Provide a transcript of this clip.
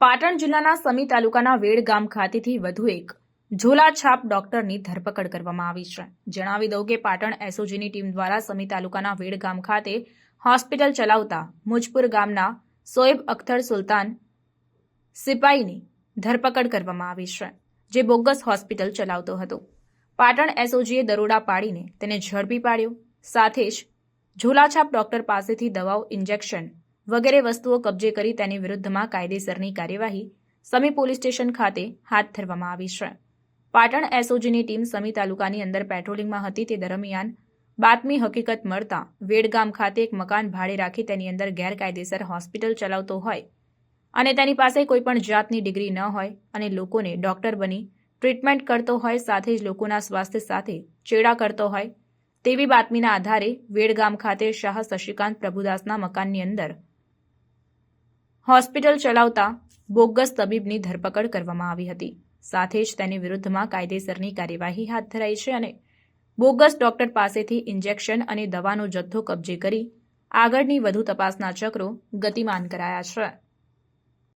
પાટણ જિલ્લાના સમી તાલુકાના વેડ ગામ ખાતેથી વધુ એક ઝોલા છાપ ડોક્ટરની ધરપકડ કરવામાં આવી છે. જણાવી દઉં કે પાટણ એસઓજીની ટીમ દ્વારા સમી તાલુકાના વેડ ગામ ખાતે હોસ્પિટલ ચલાવતા મુજપુર ગામના સોએબ અખ્તર સુલતાન સિપાઈની ધરપકડ કરવામાં આવી છે, જે બોગસ હોસ્પિટલ ચલાવતો હતો. પાટણ એસઓજીએ દરોડા પાડીને તેને ઝડપી પાડ્યો. સાથે જ ઝોલાછાપ ડોક્ટર પાસેથી દવાઓ, ઇન્જેક્શન વગેરે વસ્તુઓ કબજે કરી તેની વિરુદ્ધમાં કાયદેસરની કાર્યવાહી સમી પોલીસ સ્ટેશન ખાતે હાથ ધરવામાં આવી છે. પાટણ એસઓજીની ટીમ સમી તાલુકાની અંદર પેટ્રોલિંગમાં હતી તે દરમિયાન બાતમી હકીકત મળતા વેડગામ ખાતે એક મકાન ભાડે રાખી તેની અંદર ગેરકાયદેસર હોસ્પિટલ ચલાવતો હોય અને તેની પાસે કોઈપણ જાતની ડિગ્રી ન હોય અને લોકોને ડોક્ટર બની ટ્રીટમેન્ટ કરતો હોય સાથે જ લોકોના સ્વાસ્થ્ય સાથે ચેડા કરતો હોય તેવી બાતમીના આધારે વેડગામ ખાતે શાહ શશિકાંત પ્રભુદાસના મકાનની અંદર હોસ્પિટલ ચલાવતા બોગસ તબીબની ધરપકડ કરવામાં આવી હતી. સાથે જ તેની વિરુદ્ધમાં કાયદેસરની કાર્યવાહી હાથ ધરાઈ છે અને બોગસ ડોક્ટર પાસેથી ઇન્જેક્શન અને દવાનો જથ્થો કબજે કરી આગળની વધુ તપાસના ચક્રો ગતિમાન કરાયા છે.